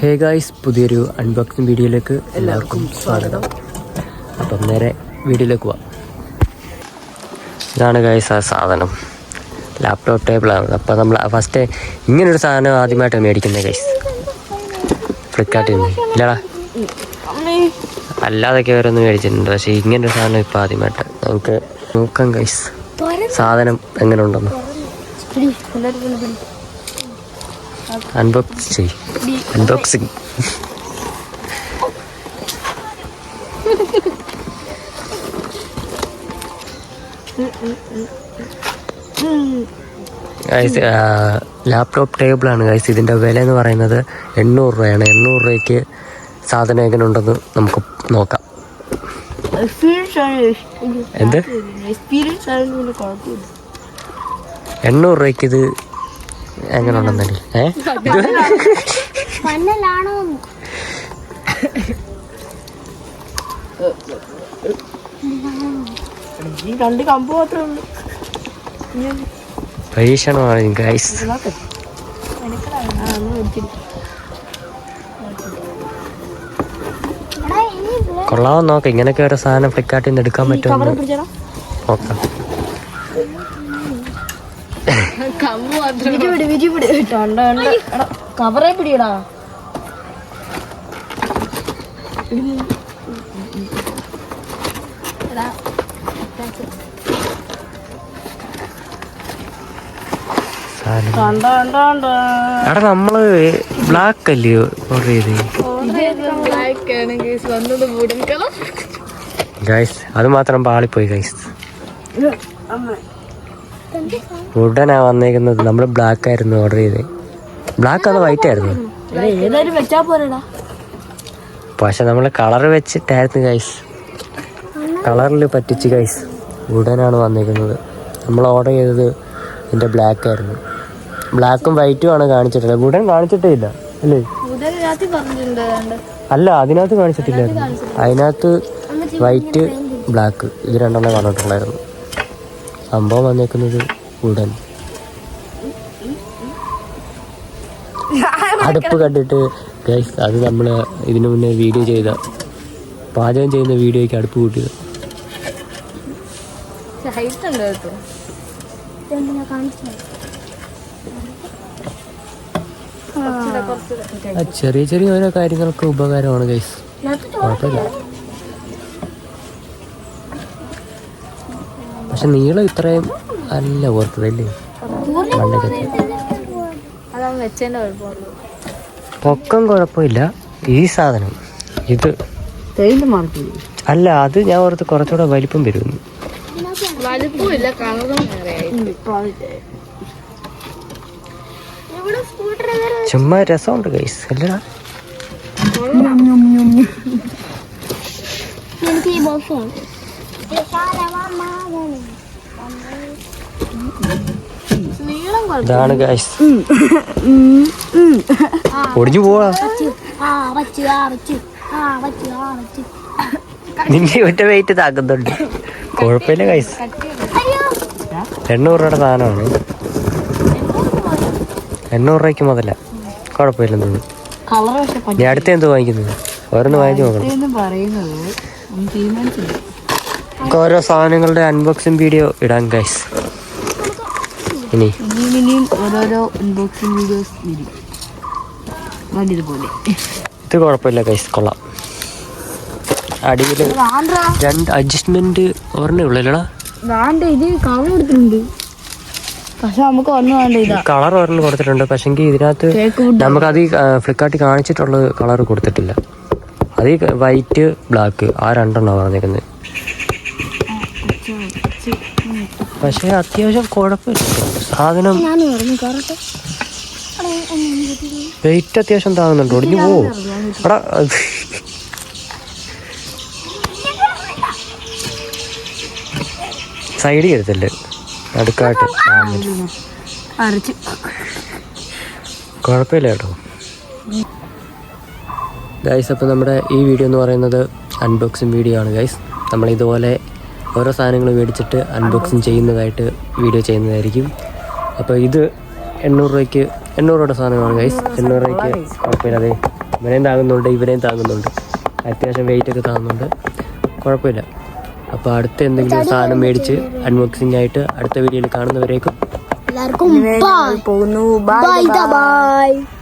Hey guys പുതിയൊരു unboxing വീഡിയോയിലേക്ക് എല്ലാവർക്കും സ്വാഗതം. അപ്പം നേരെ വീഡിയോയിലേക്ക് പോവാം. ഇതാണ് ഗായ്സ് ആ സാധനം. ലാപ്ടോപ്പ് ടേബിളാണ് അപ്പോൾ നമ്മൾ ഫസ്റ്റ് ഇങ്ങനൊരു സാധനം ആദ്യമായിട്ടാണ് മേടിക്കുന്നത് ഗൈസ് ഫ്ലിപ്കാർട്ടിൽ നിന്ന് ഇല്ലടാ. അല്ലാതൊക്കെ ഓരോന്ന് മേടിച്ചിട്ടുണ്ട്. പക്ഷേ ഇങ്ങനൊരു സാധനം ഇപ്പോൾ ആദ്യമായിട്ട്. നമുക്ക് നോക്കാം ഗൈസ് സാധനം എങ്ങനെ ഉണ്ടെന്ന് അൺബോക്സ് ചെയ് അൺബോക്സിങ് ഗൈസ് ലാപ്ടോപ്പ് ടേബിളാണ് ഗൈസ് ഇതിന്റെ വില എന്ന് പറയുന്നത് എണ്ണൂറ് രൂപയാണ്. എണ്ണൂറ് രൂപയ്ക്ക് സാധനം എങ്ങനെ ഉണ്ടെന്ന് നമുക്ക് നോക്കാം. എന്ത്? എണ്ണൂറ് രൂപയ്ക്ക് ഇത് എങ്ങനെ ഉണ്ടെന്നല്ലേ ഏഹ് ഈ രണ്ട് കമ്പ് മാത്രമേ ഉള്ളൂ. പരീക്ഷണമാണ് ഗൈസ് കൊള്ളാമെന്ന് നോക്കാം. ഇങ്ങനെയൊക്കെ ഒരു സാധനം ഫ്ലിപ്കാർട്ടിൽ നിന്ന് എടുക്കാൻ പറ്റുമോ പറ്റുമെന്ന്. നോക്കാം. എടാ കവറേ പിടിയടാ. എടാ നമ്മൾ ബ്ലാക്ക് അല്ലയോ ഓർഡർ ചെയ്ത്? ഗൈസ് അത് മാത്രം പാളിപ്പോയി ഗൈസ് ഉടനാ വന്നേക്കുന്നത് നമ്മൾ ബ്ലാക്ക് ആയിരുന്നു ഓർഡർ ചെയ്തത് ബ്ലാക്ക് അത് വൈറ്റ് ആയിരുന്നു? പക്ഷെ നമ്മൾ കളർ വെച്ചിട്ടായിരുന്നു ഗൈസ് കളറിൽ പറ്റിച്ച് ഗൈസ് ഉടനാണ് വന്നേക്കുന്നത്. നമ്മൾ ഓർഡർ ചെയ്തത് എന്റെ ബ്ലാക്ക് ആയിരുന്നു. ബ്ലാക്കും വൈറ്റും ആണ് കാണിച്ചിട്ടുള്ളത്. ഉടൻ കാണിച്ചിട്ടേ ഇല്ല അല്ലേ അല്ല അതിനകത്ത് കാണിച്ചിട്ടില്ലായിരുന്നു. അതിനകത്ത് വൈറ്റ് ബ്ലാക്ക് ഇത് രണ്ടെണ്ണം കണ്ടിട്ടുള്ളായിരുന്നു സംഭവം വന്നേക്കുന്നത് ഉടൻ. അടുപ്പ് കണ്ടിട്ട് ഗൈസ് അത് നമ്മൾ ഇതിനു മുന്നേ വീഡിയോ ചെയ്ത പാചകം ചെയ്യുന്ന വീഡിയോയ്ക്ക് അടുപ്പ് കൂട്ടിയത്. ചെറിയ ചെറിയ ഓരോ കാര്യങ്ങൾക്ക് ഉപകാരമാണ് ഗൈസ് കുഴപ്പമില്ല. പക്ഷെ നീളം ഇത്രയും അല്ല ഓർത്തതല്ലേ പൊക്കം കുഴപ്പമില്ല. ഈ സാധനം ഇത് അല്ല അത് ഞാൻ ഓർത്ത് കുറച്ചുകൂടെ വലിപ്പം വരുന്നു. ചുമ്മാ രസമുണ്ട് ഗൈസ് അല്ലടാ. എനിക്ക് ഈ ബോക്സ് ഇതാണ് ഗൈസ് ഒടിഞ്ഞു പോവാ. നിന്റെ ഒറ്റ വെയിറ്റ് താക്കുന്നുണ്ട് കുഴപ്പമില്ല ഗൈസ് എണ്ണൂറ് രൂപയുടെ സാധനമാണ്. എണ്ണൂറ് രൂപയ്ക്ക് മുതല. കുഴപ്പമില്ല തോന്നുന്നു. ഇനി അടുത്ത എന്ത് വാങ്ങിക്കുന്നത്? ഓരോന്ന് വാങ്ങിച്ചു നോക്കണം പറ്റേന്ന് പറയുന്നത് ഒന്നും തീരുമാനിച്ചില്ല നമുക്ക് ഓരോ സാധനങ്ങളുടെ അൺബോക്സിങ് വീഡിയോ ഇടാം ഗൈസ് ഇനി. ഇനിയും ഇനിയും ഓരോരോ അൺബോക്സിംഗ് വീഡിയോസ് വരും ഇത് കുഴപ്പമില്ല ഗൈസ് കൊള്ളാം. അടിയിൽ രണ്ട് അഡ്ജസ്റ്റ്മെന്റ് ഒരെണ്ണേ ഉള്ളല്ലടാ. വേണ്ട ഇത് കവർ കൊടുത്തിട്ടുണ്ട്. പക്ഷെ നമുക്ക് ഒന്നും വേണ്ട ഇതാ. കളർ ഒരെണ്ണം കൊടുത്തിട്ടുണ്ട്. പക്ഷെങ്കിൽ ഇതിനകത്ത് നമുക്കത് ഫ്ലിപ്കാർട്ടിൽ കാണിച്ചിട്ടുള്ള കളർ കൊടുത്തിട്ടില്ല. അത് വൈറ്റ് ബ്ലാക്ക് ആ രണ്ടെണ്ണം പറഞ്ഞേക്കുന്നത് പക്ഷേ അത്യാവശ്യം കുഴപ്പമില്ല. സാധനം വെയിറ്റ് അത്യാവശ്യം താങ്ങുന്നുണ്ട്. ഒടിഞ്ഞു പോവോ എടാ. ചെയ്തല്ലേ സൈഡിൽ എടുത്തല്ലേ? മതി. കുഴപ്പമില്ല കേട്ടോ. ഗൈസ് അപ്പോൾ നമ്മുടെ ഈ വീഡിയോ എന്ന് പറയുന്നത് അൺബോക്സിങ് വീഡിയോ ആണ് ഗൈസ് നമ്മൾ ഇതുപോലെ ഓരോ സാധനങ്ങൾ മേടിച്ചിട്ട് അൺബോക്സിങ് ചെയ്യുന്നതായിട്ട് വീഡിയോ ചെയ്യുന്നതായിരിക്കും. അപ്പോൾ ഇത് എണ്ണൂറ് രൂപയ്ക്ക് എണ്ണൂറ് രൂപയുടെ സാധനമാണ് ഗൈസ് എണ്ണൂറ് രൂപയ്ക്ക് കുഴപ്പമില്ലാതെ ഇവനെയും താങ്ങുന്നുണ്ട് ഇവനെയും താങ്ങുന്നുണ്ട്. അത്യാവശ്യം വെയിറ്റ് ഒക്കെ താങ്ങുന്നുണ്ട്. കുഴപ്പമില്ല. അപ്പോൾ അടുത്ത എന്തെങ്കിലും സാധനം മേടിച്ച് അൺബോക്സിംഗ് ആയിട്ട് അടുത്ത വീഡിയോയിൽ കാണുന്നവരേക്കും. എല്ലാവർക്കും പോകുന്നു. Bye bye bye